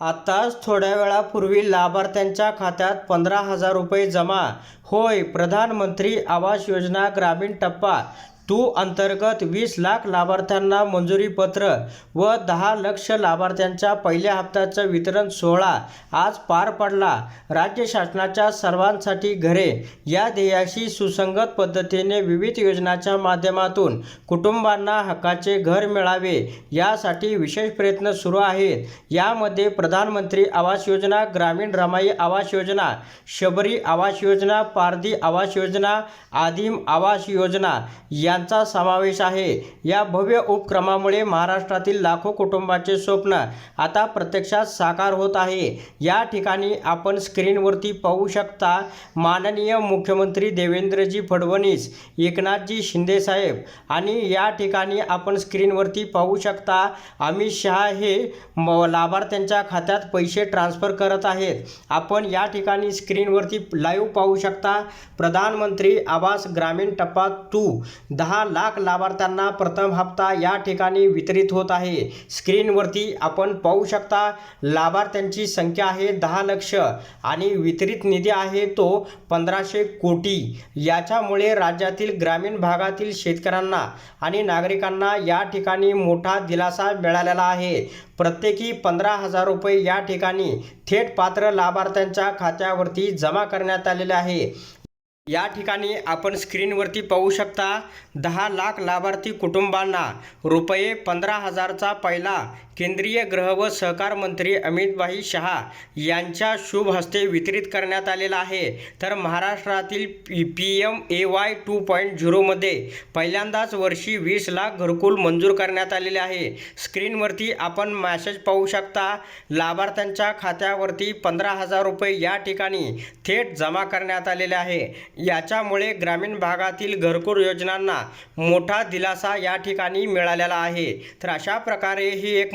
आत्ताच थोड्या वेळापूर्वी लाभार्थ्यांच्या खात्यात पंधरा हजार रुपये जमा. होय प्रधानमंत्री आवास योजना ग्रामीण टप्पा. टू अंतर्गत वीस लाख लाभार्थ्यांना मंजुरीपत्र व दहा लक्ष लाभार्थ्यांच्या पहिल्या हप्त्याचं वितरण सोहळा आज पार पडला. राज्य शासनाच्या सर्वांसाठी घरे या ध्येयाशी सुसंगत पद्धतीने विविध योजनाच्या माध्यमातून कुटुंबांना हक्काचे घर मिळावे यासाठी विशेष प्रयत्न सुरू आहेत. यामध्ये प्रधानमंत्री आवास योजना ग्रामीण रमाई आवास योजना शबरी आवास योजना पारधी आवास योजना आदिम आवास योजना या यांचा समावेश आहे. या भव्य उपक्रमामुळे महाराष्ट्रातील लाखो कुटुंबाचे स्वप्न आता प्रत्यक्षात साकार होत आहे. या ठिकाणी आपण स्क्रीनवरती पाहू शकता माननीय मुख्यमंत्री देवेंद्रजी फडणवीस एकनाथजी शिंदेसाहेब आणि या ठिकाणी आपण स्क्रीनवरती पाहू शकता अमित शहा हे म लाभार्थ्यांच्या खात्यात पैसे ट्रान्स्फर करत आहेत. आपण या ठिकाणी स्क्रीनवरती लाईव्ह पाहू शकता प्रधानमंत्री आवास ग्रामीण टप्पा टू दहा दहा लाख लाभार्थ्यांना प्रथम हप्ता या ठिकाणी वितरित होत आहे. स्क्रीनवरती आपण पाहू शकता लाभार्थ्यांची संख्या आहे दहा लक्ष आणि वितरित निधी आहे तो पंधराशे कोटी. याच्यामुळे राज्यातील ग्रामीण भागातील शेतकऱ्यांना आणि नागरिकांना या ठिकाणी मोठा दिलासा मिळालेला आहे. प्रत्येकी पंधरा हजार रुपये या ठिकाणी थेट पात्र लाभार्थ्यांच्या खात्यावरती जमा करण्यात आलेले आहे. या ठिकाणी आपण स्क्रीनवरती पाहू शकता दहा लाख लाभार्थी कुटुंबांना रुपये पंधरा हजारचा पहिला केंद्रीय गृह व सहकार मंत्री अमितभाई शहा यांच्या शुभ हस्ते वितरित करण्यात आलेला आहे. तर महाराष्ट्रातील P P M A Y two point झिरोमध्ये पहिल्यांदाच वर्षी वीस लाख घरकुल मंजूर करण्यात आलेले आहे. स्क्रीनवरती आपण मॅसेज पाहू शकता लाभार्थ्यांच्या खात्यावरती पंधरा हजार रुपये या ठिकाणी थेट जमा करण्यात आलेले आहे. याच्यामुळे ग्रामीण भागातील घरकुल योजनांना मोठा दिलासा या ठिकाणी मिळालेला आहे. तर अशा प्रकारे ही एक